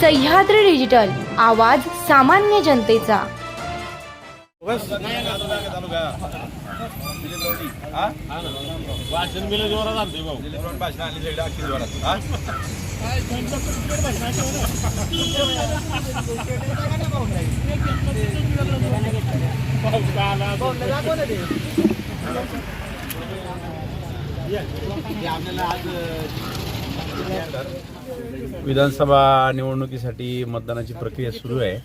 Sahyadri digital आवाज सामान्य जनतेचा. आपल्याला आज विधानसभा निवडणुकीसाठी मतदानाची प्रक्रिया सुरू आहे.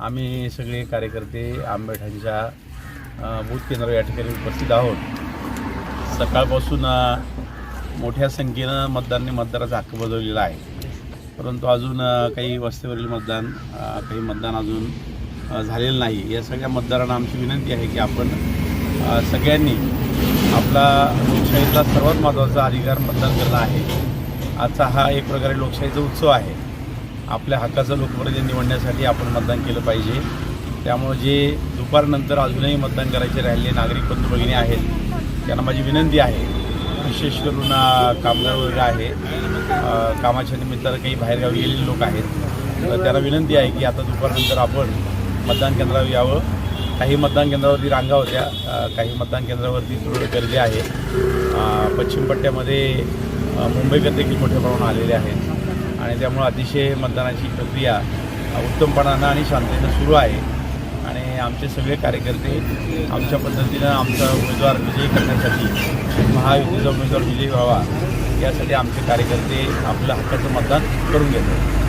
आम्ही सगळे कार्यकर्ते आंबेठांच्या बूथ केंद्रावर या ठिकाणी उपस्थित आहोत. सकाळपासून मोठ्या संख्येनं मतदारांनी मतदाराचा हक्क बजावलेला आहे. परंतु अजून काही वस्तीवरील मतदान काही मतदान अजून झालेलं नाही. या सगळ्या मतदारांना आमची विनंती आहे की आपण सगळ्यांनी आपला लोकशाहीतला सर्वात महत्त्वाचा अधिकार मतदान केला आहे. आजचा हा एक प्रकारे लोकशाहीचा उत्सव आहे. आपल्या हक्काचं लोकप्रतिनिधी निवडण्यासाठी आपण मतदान केलं पाहिजे. त्यामुळे जे दुपारनंतर अजूनही मतदान करायचे राहिले नागरिक बंधू भगिनी आहेत त्यांना माझी विनंती आहे. विशेष करून कामगार वर्ग आहे. कामाच्या निमित्तानं काही बाहेरगावी गेलेले लोक आहेत. तर त्यांना विनंती आहे की आता दुपारनंतर आपण मतदान केंद्रावर यावं. काही मतदान केंद्रावरती रांगा होत्या. काही मतदान केंद्रावरती थोडं गर्दी आहे. पश्चिम पट्ट्यामध्ये मुंबईकर देखील मोठ्या प्रमाणात आलेले आहेत. आणि त्यामुळं अतिशय मतदानाची प्रक्रिया उत्तमपणानं आणि शांततेनं सुरू आहे. आणि आमचे सगळे कार्यकर्ते आमच्या पद्धतीनं आमचा उमेदवार विजयी करण्यासाठी महायुतीचा उमेदवार विजयी व्हावा यासाठी आमचे कार्यकर्ते आपलं हक्काचं मतदान करून घेतात.